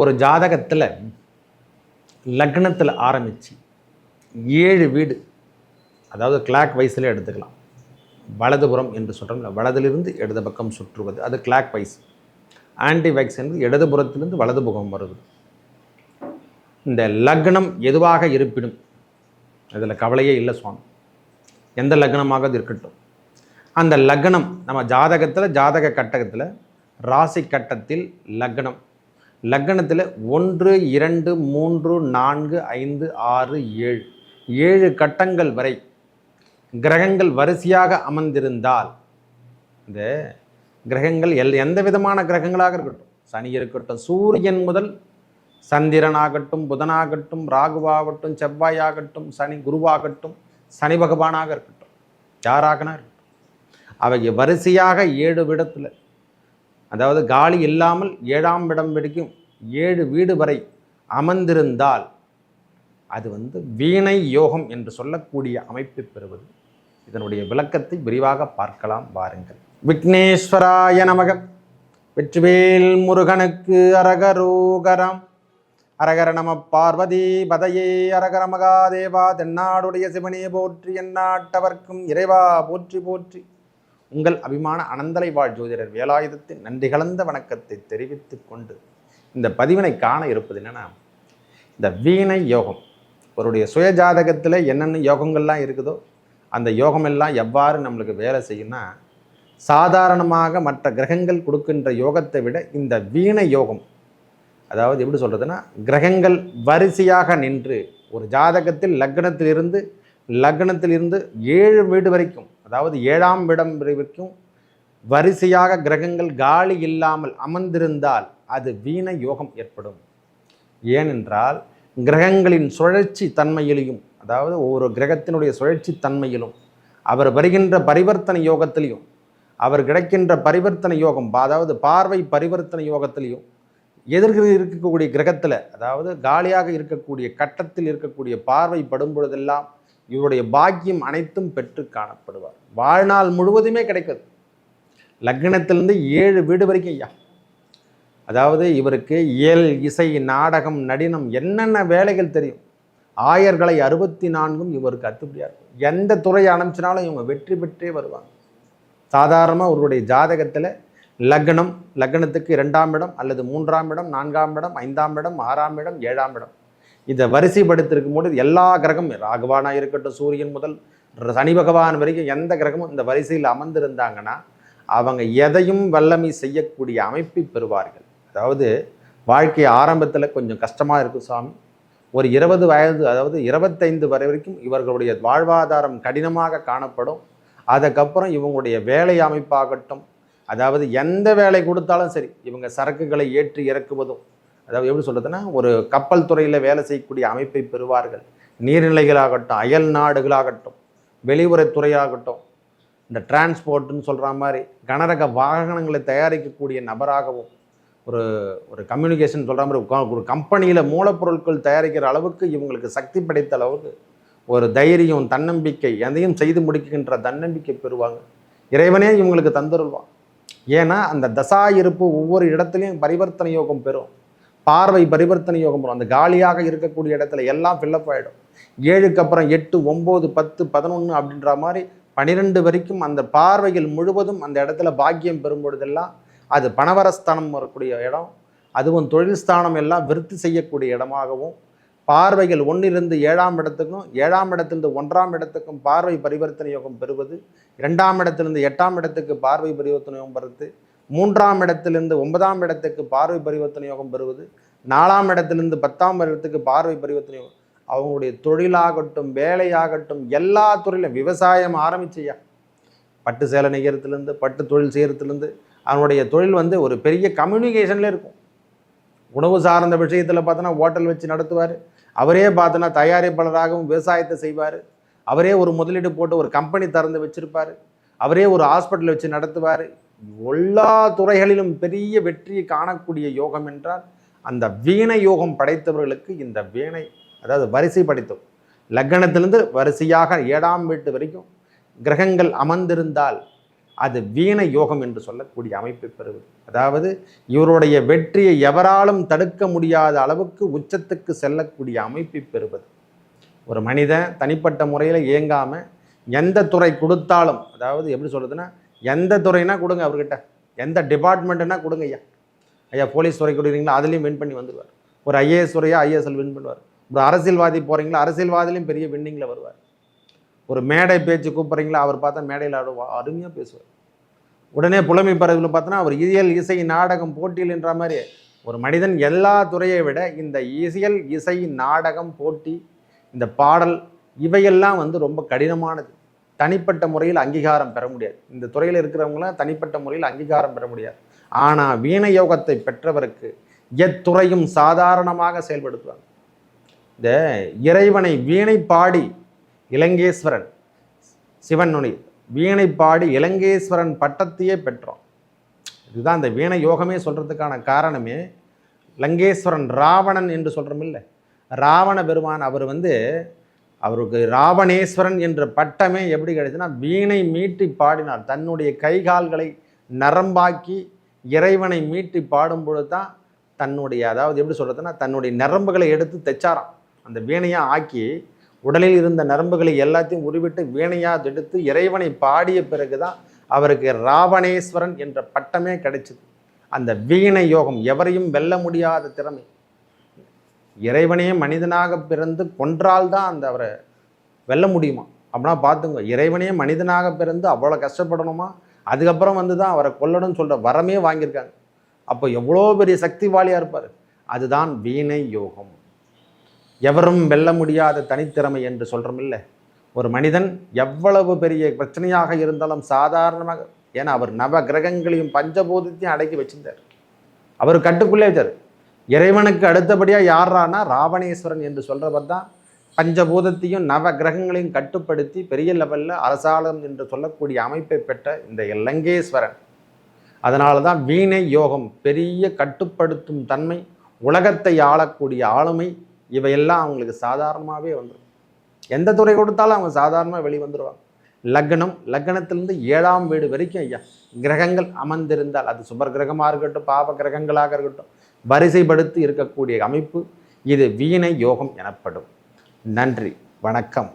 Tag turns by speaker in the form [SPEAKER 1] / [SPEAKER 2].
[SPEAKER 1] ஒரு ஜாதகத்தில் லக்னத்தில் ஆரம்பித்து ஏழு வீடு அதாவது கிளாக் வைஸில் எடுத்துக்கலாம். வலதுபுறம் என்று சொல்கிறோம்ல வலதிலிருந்து இடது பக்கம் சுற்றுவது அது கிளாக் வைஸ் ஆன்டி வைக்ஸ் என்பது இடதுபுறத்திலிருந்து வலதுபுறம் வருது. இந்த லக்னம் எதுவாக இருப்பினும் அதில் கவலையே இல்லை சுவாமி. எந்த லக்னமாக இருக்கட்டும். அந்த லக்னம் நம்ம ஜாதகத்தில் ஜாதக கட்டகத்தில் ராசி கட்டத்தில் லக்னம். லக்னத்தில் ஒன்று இரண்டு மூன்று நான்கு ஐந்து ஆறு ஏழு. ஏழு கட்டங்கள் வரை கிரகங்கள் வரிசையாக அமர்ந்திருந்தால் இந்த கிரகங்கள் எல் எந்த விதமான கிரகங்களாக இருக்கட்டும் சனி இருக்கட்டும் சூரியன் முதல் சந்திரனாகட்டும் புதனாகட்டும் ராகுவாகட்டும் செவ்வாயாகட்டும் சனி குருவாகட்டும் சனி பகவானாக இருக்கட்டும். யாராகனா இருக்கட்டும் அவை வரிசையாக ஏழு விடத்தில் அதாவது காலி இல்லாமல் ஏழாம் இடம் வரைக்கும் ஏழு வீடு வரை அமர்ந்திருந்தால் அது வந்து வீணை யோகம் என்று சொல்லக்கூடிய அமைப்பை பெறுவது. இதனுடைய விளக்கத்தை விரிவாக பார்க்கலாம் வாருங்கள். விக்னேஸ்வராய நமக. வெற்றிவேல் முருகனுக்கு அரகரோகரம். அரகர நம பார்வதி பதையே. அரகர மகாதேவா தென்னாடுடைய சிவனே போற்றி எந்நாட்டவர்க்கும் இறைவா போற்றி போற்றி. உங்கள் அபிமான அனந்தலை வாழ் ஜோதிடர் வேலாயுதத்தின் நன்றி கலந்த வணக்கத்தை தெரிவித்துக் கொண்டு இந்த பதிவினை காண இருப்பது என்னன்னா இந்த வீணை யோகம். அவருடைய சுய ஜாதகத்தில் என்னென்ன யோகங்கள்லாம் இருக்குதோ அந்த யோகமெல்லாம் எவ்வாறு நம்மளுக்கு வேலை செய்யும்னா சாதாரணமாக மற்ற கிரகங்கள் கொடுக்கின்ற யோகத்தை விட இந்த வீணை யோகம் அதாவது எப்படி சொல்கிறதுன்னா கிரகங்கள் வரிசையாக நின்று ஒரு ஜாதகத்தில் லக்னத்திலிருந்து லக்னத்திலிருந்து ஏழு வீடு வரைக்கும் அதாவது ஏழாம் இடம் வரைக்கும் வரிசையாக கிரகங்கள் காலி இல்லாமல் அமர்ந்திருந்தால் அது வீண யோகம் ஏற்படும். ஏனென்றால் கிரகங்களின் சுழற்சி தன்மையிலையும் அதாவது ஒவ்வொரு கிரகத்தினுடைய சுழற்சி தன்மையிலும் அவர் வருகின்ற பரிவர்த்தனை யோகத்திலையும் அவர் கிடைக்கின்ற பரிவர்த்தனை யோகம் அதாவது பார்வை பரிவர்த்தனை யோகத்திலையும் எதிர்கிற இருக்கக்கூடிய கிரகத்தில் அதாவது காலியாக இருக்கக்கூடிய கட்டத்தில் இருக்கக்கூடிய பார்வை படும் பொழுதெல்லாம் இவருடைய பாக்கியம் அனைத்தும் பெற்று காணப்படுவார். வாழ்நாள் முழுவதுமே கிடைக்குது. லக்னத்திலிருந்து ஏழு வீடு வரைக்கும் ஐயா. அதாவது இவருக்கு இயல் இசை நாடகம் நடினம் என்னென்ன வேலைகள் தெரியும்? ஆயர்களை அறுபத்தி நான்கும் இவருக்கு அத்துப்படியாக இருக்கும். எந்த துறை அனுப்பிச்சினாலும் இவங்க வெற்றி பெற்றே வருவாங்க. சாதாரணமாக ஒருவருடைய ஜாதகத்தில் லக்னம் லக்னத்துக்கு இரண்டாம் இடம் அல்லது மூன்றாம் இடம் நான்காம் இடம் ஐந்தாம் இடம் ஆறாம் இடம் ஏழாம் இடம். இதை வரிசைப்படுத்திருக்கும் போது எல்லா கிரகமும் ராகவானா இருக்கட்டும் சூரியன் முதல் சனி பகவான் வரைக்கும் எந்த கிரகமும் இந்த வரிசையில் அமர்ந்திருந்தாங்கன்னா அவங்க எதையும் வல்லமை செய்யக்கூடிய அமைப்பை பெறுவார்கள். அதாவது வாழ்க்கை ஆரம்பத்தில் கொஞ்சம் கஷ்டமாக இருக்கும் சாமி. ஒரு இருபது வயது அதாவது இருபத்தைந்து வரை வரைக்கும் இவர்களுடைய வாழ்வாதாரம் கடினமாக காணப்படும். அதுக்கப்புறம் இவங்களுடைய வேலை அமைப்பாகட்டும் அதாவது எந்த வேலை கொடுத்தாலும் சரி இவங்க சரக்குகளை ஏற்றி இறக்குவதும் அதாவது எப்படி சொல்கிறதுன்னா ஒரு கப்பல் துறையில் வேலை செய்யக்கூடிய அமைப்பை பெறுவார்கள். நீர்நிலைகளாகட்டும் அயல் நாடுகளாகட்டும் வெளியுறவுத்துறையாகட்டும் இந்த டிரான்ஸ்போர்ட்னு சொல்கிற மாதிரி கனரக வாகனங்களை தயாரிக்கக்கூடிய நபராகவும் ஒரு ஒரு கம்யூனிகேஷன் சொல்கிற மாதிரி ஒரு கம்பெனியில் மூலப்பொருட்கள் தயாரிக்கிற அளவுக்கு இவங்களுக்கு சக்தி படைத்த அளவுக்கு ஒரு தைரியம் தன்னம்பிக்கை எதையும் செய்து முடிக்கின்ற தன்னம்பிக்கை பெறுவாங்க. இறைவனே இவங்களுக்கு தந்துருவான் ஏன்னா அந்த தசா இருப்பு ஒவ்வொரு இடத்துலையும் பரிவர்த்தனை யோகம் பெறும். பார்வை பரிவர்த்தனை யோகம் வரும் அந்த காலியாக இருக்கக்கூடிய இடத்துல எல்லாம் ஃபில்லப் ஆகிடும் ஏழுக்கு அப்புறம் எட்டு ஒம்பது பத்து பதினொன்று அப்படின்ற மாதிரி பனிரெண்டு வரைக்கும் அந்த பார்வைகள் முழுவதும் அந்த இடத்துல பாக்கியம் பெறும் பொழுதெல்லாம் அது பணவரஸ்தானம் வரக்கூடிய இடம். அதுவும் தொழில் ஸ்தானம் எல்லாம் விருத்தி செய்யக்கூடிய இடமாகவும் பார்வைகள் ஒன்றிலிருந்து ஏழாம் இடத்துக்கும் ஏழாம் இடத்திலிருந்து ஒன்றாம் இடத்துக்கும் பார்வை பரிவர்த்தனை யோகம் பெறுவது இரண்டாம் இடத்திலிருந்து எட்டாம் இடத்துக்கு பார்வை பரிவர்த்தனை யோகம் பெறுவது மூன்றாம் இடத்திலிருந்து ஒன்பதாம் இடத்துக்கு பார்வை பரிவர்த்தனை யோகம் பெறுவது நாலாம் இடத்திலிருந்து பத்தாம் இடத்துக்கு பார்வை பரிவர்த்தனை யோகம். அவங்களுடைய தொழிலாகட்டும் வேலையாகட்டும் எல்லா துறையிலும் விவசாயம் ஆரம்பிச்சியா பட்டு சேலை நெய்யறதுலேருந்து பட்டு தொழில் செய்கிறதுலேருந்து அவனுடைய தொழில் வந்து ஒரு பெரிய கம்யூனிகேஷனில் இருக்கும். உணவு சார்ந்த விஷயத்தில் பார்த்தோன்னா ஹோட்டல் வச்சு நடத்துவார். அவரே பார்த்தோன்னா தயாரிப்பாளராகவும் விவசாயத்தை செய்வார். அவரே ஒரு முதலீடு போட்டு ஒரு கம்பெனி திறந்து வச்சுருப்பார். அவரே ஒரு ஹாஸ்பிட்டல் வச்சு நடத்துவார். எல்லா துறைகளிலும் பெரிய வெற்றியை காணக்கூடிய யோகம் என்றால் அந்த வீணை யோகம் படைத்தவர்களுக்கு இந்த வீணை அதாவது வரிசை படைத்தோம். லக்னத்திலிருந்து வரிசையாக ஏழாம் வீட்டு வரைக்கும் கிரகங்கள் அமர்ந்திருந்தால் அது வீண யோகம் என்று சொல்லக்கூடிய அமைப்பை பெறுவது. அதாவது இவருடைய வெற்றியை எவராலும் தடுக்க முடியாத அளவுக்கு உச்சத்துக்கு செல்லக்கூடிய அமைப்பை பெறுவது. ஒரு மனிதன் தனிப்பட்ட முறையில் இயங்காமல் எந்த துறை கொடுத்தாலும் அதாவது எப்படி சொல்கிறதுன்னா எந்த துறைனா கொடுங்க அவர்கிட்ட. எந்த டிபார்ட்மெண்ட்டுனா கொடுங்க ஐயா. ஐயா போலீஸ் துறை கொடுக்குறீங்களா? அதுலேயும் வின் பண்ணி வந்துடுவார் ஒரு ஐஏஎஸ் துறையா ஐஏஎஸ்எல் வின் பண்ணுவார். ஒரு அரசியல்வாதி போகிறீங்களா அரசியல்வாதிலையும் பெரிய வின்னிங்கில் வருவார். ஒரு மேடை பேச்சு கூப்பிட்றீங்களா? அவர் பார்த்தா மேடையில் அருமையாக பேசுவார். உடனே புலமை பறவையில் பார்த்தோன்னா அவர் இயல் இசை நாடகம் போட்டியில் என்ற மாதிரி ஒரு மனிதன் எல்லா துறையை விட இந்த இசையல் இசை நாடகம் போட்டி இந்த பாடல் இவையெல்லாம் வந்து ரொம்ப கடினமானது. தனிப்பட்ட முறையில் அங்கீகாரம் பெற முடியாது. இந்த துறையில் இருக்கிறவங்களாம் தனிப்பட்ட முறையில் அங்கீகாரம் பெற முடியாது. ஆனால் வீண யோகத்தை பெற்றவருக்கு எத்துறையும் சாதாரணமாக செயல்படுத்துவாங்க. இந்த இறைவனை வீணை பாடி இலங்கேஸ்வரன் சிவன் நுனி வீணை பாடி இலங்கேஸ்வரன் பட்டத்தையே பெற்றோம். இதுதான் இந்த வீண யோகமே சொல்கிறதுக்கான காரணமே. லங்கேஸ்வரன் ராவணன் என்று சொல்கிறோம் இல்லை? ராவண பெருமான் அவர் வந்து அவருக்கு ராவணேஸ்வரன் என்ற பட்டமே எப்படி கிடைச்சுன்னா வீணை மீட்டி பாடினார். தன்னுடைய கைகால்களை நரம்பாக்கி இறைவனை மீட்டி பாடும் பொழுது தான் தன்னுடைய அதாவது எப்படி சொல்கிறதுன்னா தன்னுடைய நரம்புகளை எடுத்து தைச்சாராம். அந்த வீணையாக ஆக்கி உடலில் இருந்த நரம்புகளை எல்லாத்தையும் உருவிட்டு வீணையாக எடுத்து இறைவனை பாடிய பிறகு தான் அவருக்கு ராவணேஸ்வரன் என்ற பட்டமே கிடைச்சிது. அந்த வீணை யோகம் எவரையும் வெல்ல முடியாத திறமை. இறைவனையே மனிதனாக பிறந்து கொன்றால்தான் அந்த அவரை வெல்ல முடியுமா? அப்படின்னா பார்த்துங்க இறைவனையே மனிதனாக பிறந்து அவ்வளோ கஷ்டப்படணுமா? அதுக்கப்புறம் வந்து தான் அவரை கொல்லணும்னு சொல்கிற வரமே வாங்கியிருக்காங்க. அப்போ எவ்வளோ பெரிய சக்திவாளியாக இருப்பார்? அதுதான் வீணை யோகம். எவரும் வெல்ல முடியாத தனித்திறமை என்று சொல்கிறோம் இல்லை. ஒரு மனிதன் எவ்வளவு பெரிய பிரச்சனையாக இருந்தாலும் சாதாரணமாக ஏன்னா அவர் நவ கிரகங்களையும் பஞ்சபூதத்தையும் அடக்கி வச்சிருந்தார். அவர் கட்டுக்குள்ளே வச்சார். இறைவனுக்கு அடுத்தபடியாக யாரானா ராவணேஸ்வரன் என்று சொல்கிறவர் தான். பஞ்சபூதத்தையும் நவ கிரகங்களையும் கட்டுப்படுத்தி பெரிய லெவலில் அரசாளம் என்று சொல்லக்கூடிய அமைப்பை பெற்ற இந்த இலங்கேஸ்வரன் அதனால தான் வீணை யோகம் பெரிய கட்டுப்படுத்தும் தன்மை உலகத்தை ஆளக்கூடிய ஆளுமை இவையெல்லாம் அவங்களுக்கு சாதாரணமாகவே வந்துடும் எந்த துறை கொடுத்தாலும் அவங்க சாதாரணமாக வெளிவந்துடுவாங்க லக்னம் லக்னத்திலிருந்து ஏழாம் வீடு வரைக்கும் ஐயா. கிரகங்கள் அமர்ந்திருந்தால் அது சுபர் கிரகமாக இருக்கட்டும் பாப கிரகங்களாக இருக்கட்டும் வரிசைப்படுத்தி இருக்கக்கூடிய அமைப்பு இது வீணை யோகம் எனப்படும். நன்றி வணக்கம்.